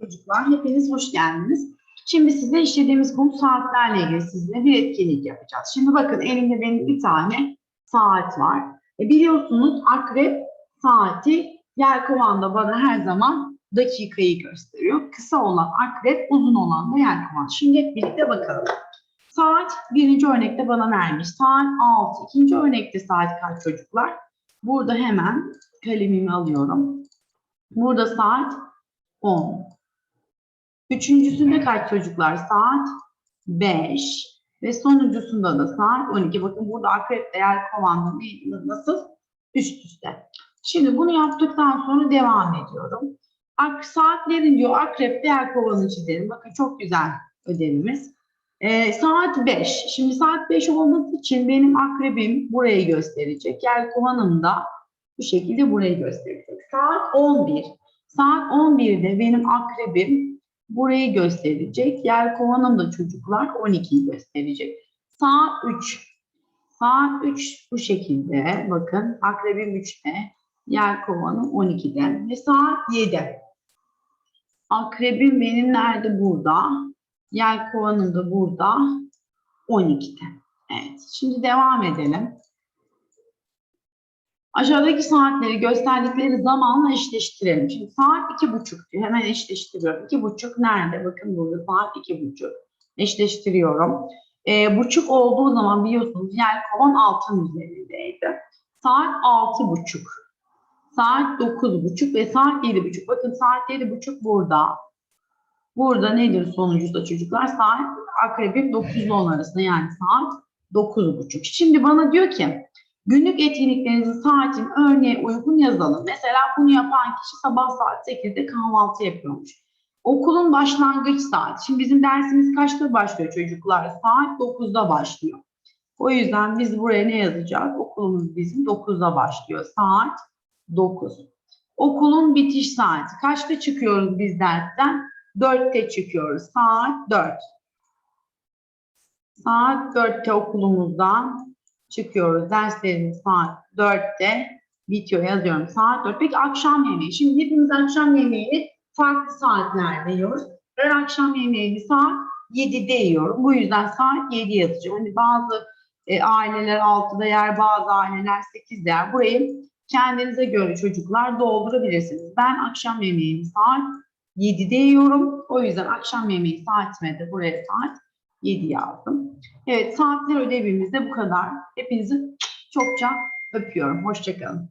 Çocuklar hepiniz hoş geldiniz. Şimdi size işlediğimiz konu saatlerle ilgili sizinle bir etkinlik yapacağız. Şimdi bakın elimde benim bir tane saat var. E biliyorsunuz akrep saati yelkovanda bana her zaman dakikayı gösteriyor. Kısa olan akrep, uzun olan da yelkovan. Şimdi birlikte bakalım. Saat birinci örnekte bana vermiş. Saat 6. İkinci örnekte saat kaç çocuklar? Burada hemen kalemimi alıyorum. Burada saat 10. Üçüncüsünde kaç çocuklar? Saat 5. Ve sonuncusunda da saat 12. Bakın burada akrep değer kovanda ne- nasıl? Üst üste. Şimdi bunu yaptıktan sonra devam ediyorum. Ak saatlerin diyor akrep değer kovanı çizelim. Bakın çok güzel ödevimiz. Ee, saat 5. Şimdi saat 5 olması için benim akrebim burayı gösterecek. Yer kovanım da bu şekilde burayı gösterecek. Saat 11. Saat 11'de benim akrebim burayı gösterecek. Yer kovanım da çocuklar 12'yi gösterecek. Saat 3. Saat 3 bu şekilde. Bakın akrebim 3'te. Yer kovanım 12'de. Ve saat 7. Akrebim benim nerede? Burada. Yer kovanım da burada. 12'de. Evet. Şimdi devam edelim. Aşağıdaki saatleri gösterdikleri zamanla eşleştirelim. Şimdi saat iki buçuk diyor. Hemen eşleştiriyorum. İki buçuk nerede? Bakın burada saat iki buçuk. Eşleştiriyorum. Ee, buçuk olduğu zaman biliyorsunuz yer kovan altın üzerindeydi. Saat altı buçuk. Saat dokuz buçuk ve saat yedi buçuk. Bakın saat yedi buçuk burada. Burada nedir sonucu da çocuklar? Saat akrebin 9 ile 10 arasında yani saat dokuz buçuk. Şimdi bana diyor ki Günlük etkinliklerinizin saatini örneğe uygun yazalım. Mesela bunu yapan kişi sabah saat 8'de kahvaltı yapıyormuş. Okulun başlangıç saati. Şimdi bizim dersimiz kaçta başlıyor çocuklar? Saat 9'da başlıyor. O yüzden biz buraya ne yazacağız? Okulumuz bizim 9'da başlıyor. Saat 9. Okulun bitiş saati. Kaçta çıkıyoruz biz dersten? 4'te çıkıyoruz. Saat 4. Saat 4'te okulumuzdan çıkıyoruz. Derslerimiz saat 4'te bitiyor yazıyorum. Saat 4. Peki akşam yemeği. Şimdi hepimiz akşam yemeğini farklı saatlerde yiyoruz. Ben akşam yemeğini saat 7'de yiyorum. Bu yüzden saat 7 yazacağım. Hani bazı e, aileler 6'da yer, bazı aileler 8'de yer. Burayı kendinize göre çocuklar doldurabilirsiniz. Ben akşam yemeğini saat 7'de yiyorum. O yüzden akşam yemeği saatime de buraya saat 7 yazdım. Evet saatler ödevimiz de bu kadar. Hepinizi çokça öpüyorum. Hoşçakalın.